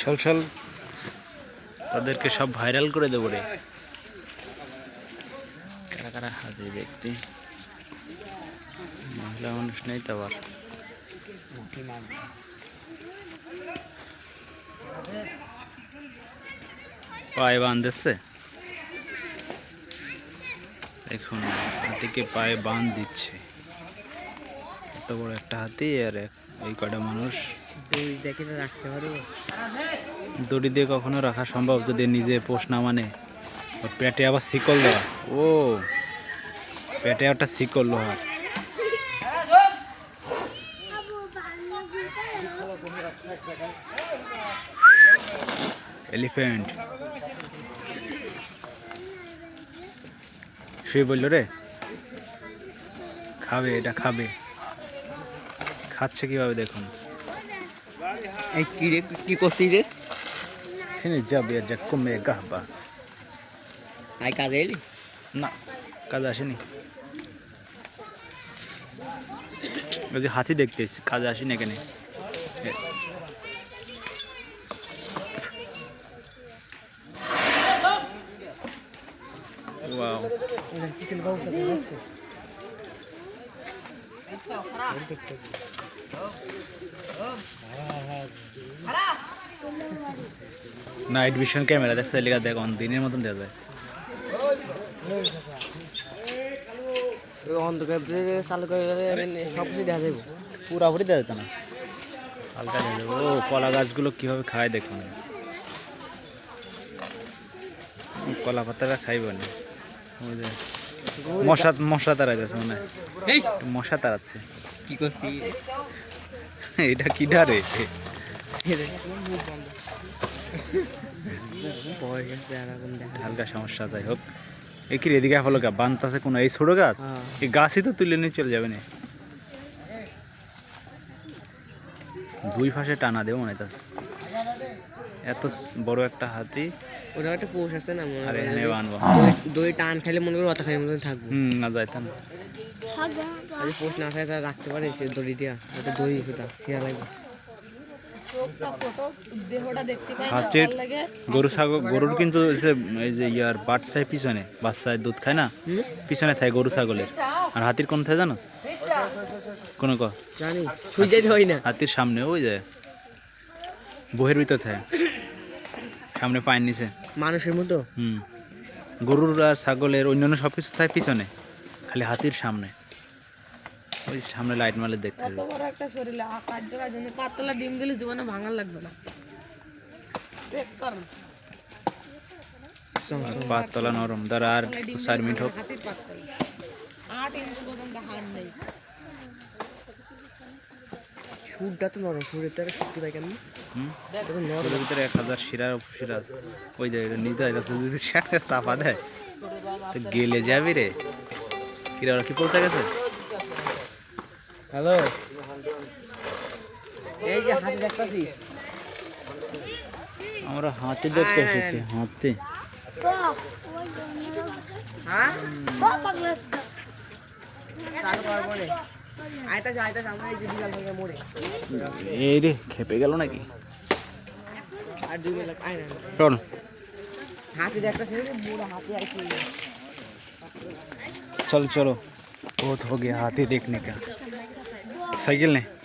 সলসল তাদেরকে সব ভাইরাল করে দেবো রে। কারা কারা হাতে দেখতে মহিলা মানুষ নেই তো আবার। পায়ে বাঁধতেছে দেখুন হাতিকে পায়ে বাঁধ দিচ্ছে। এত বড় একটা হাতি আর এই কটা মানুষ? রাখতে পারব? দড়ি দিয়ে কখনো রাখা সম্ভব যদি নিজে পোষ না মানে? পেটে আবার শিকল দেওয়া ও পেটে একটা শিকল লোহার। এলিফ্যান্ট শুয়ে বলল রে? খাবে এটা খাবে। খাচ্ছে কীভাবে দেখুন। এই কি রে কি করছিস রে? শুনে যাবে আর যা কমে গাহবা আই কাজে এলি? না কাজ আসেনি। ওই যে হাতি দেখতে এসেছি কাজ আসেনি এখানে। Wow. নাইট ভিশন ক্যামেরা দেখছে লেখা দেখুন দিনের মতন দেখা যায় অন্ধকার চালু করে সব কিছু দেখা যাব পুরাপুরি দেওয়া যেত না। হালকা দেখা যাবে ও, কলা গাছগুলো কীভাবে খায় দেখুন কলা পাতাটা খাইব না। ওই যে মশা মশা তাড়াইতেছে মনে হয়। মশা তাড়াচ্ছে। কি করছিস এটা কি ডারে? হালকা সমস্যা যাই হোক। এ এদিকে হলো গা বানতাছে কোনো? এই ছোট গাছ? হ্যাঁ। এই গাছই তো তুলে নিয়ে চলে যাবে না। দুই পাশে টানা দেবো মনে হইতাছে এত বড় একটা হাতি। ওটা একটা পোষ আছে না মনে আর করো এখানে বানবো। দই- টান খাইলে মনে করো অত খাইলে মনে থাকব। হুম না যাইতাম। যদি পোষ না খাই রাখতে পারে সে দড়ি দিয়া। ওটা দই সেটা খেয়া লাগবে। হাতির লাগে গরু ছাগল গরুর কিন্তু এই যে ইয়ার বাট থাকে পিছনে বাচ্চায় দুধ খায় না? পিছনে থাকে গরু ছাগলের। আর হাতির কোন থাকে জানো? কোন জানি হয় না। হাতির সামনে ওই যায় বহের ভিতর থাকে। সামনে পায়ের নিচে। মানুষের মতো? হুম। গরুর আর ছাগলের অন্যান্য সব কিছু থাকে পিছনে খালি হাতির সামনে। ওই সামনে লাইট মালে দেখতে বড় একটা শরীরে আকার জোড়ার জন্য পাতলা ডিম দিলে জীবনে ভাঙার লাগবে না। দেখ কর। পাতলা নরম আর চার মিনিট হোক। আট ইঞ্চি পর্যন্ত হাত নেই। সুরটা তো নরম সুরের তো একটা শক্তি পাই কেন? ওদের ভিতরে এক হাজার শিরার শিরা আছে। ওই যে এটা নিতে হয় যদি সেটা চাপা দেয় তো গেলে যাবি রে। কিরা ওরা কি পৌঁছে গেছে? হ্যালো? এই যে হাতে দেখতেছি। আমরা হাতি দেখতে এসেছি হাতি। হ্যাঁ? এই রে খেপে গেল নাকি? শোন चलो चलो बहुत हो गया हाथी देखने का साइकिल नहीं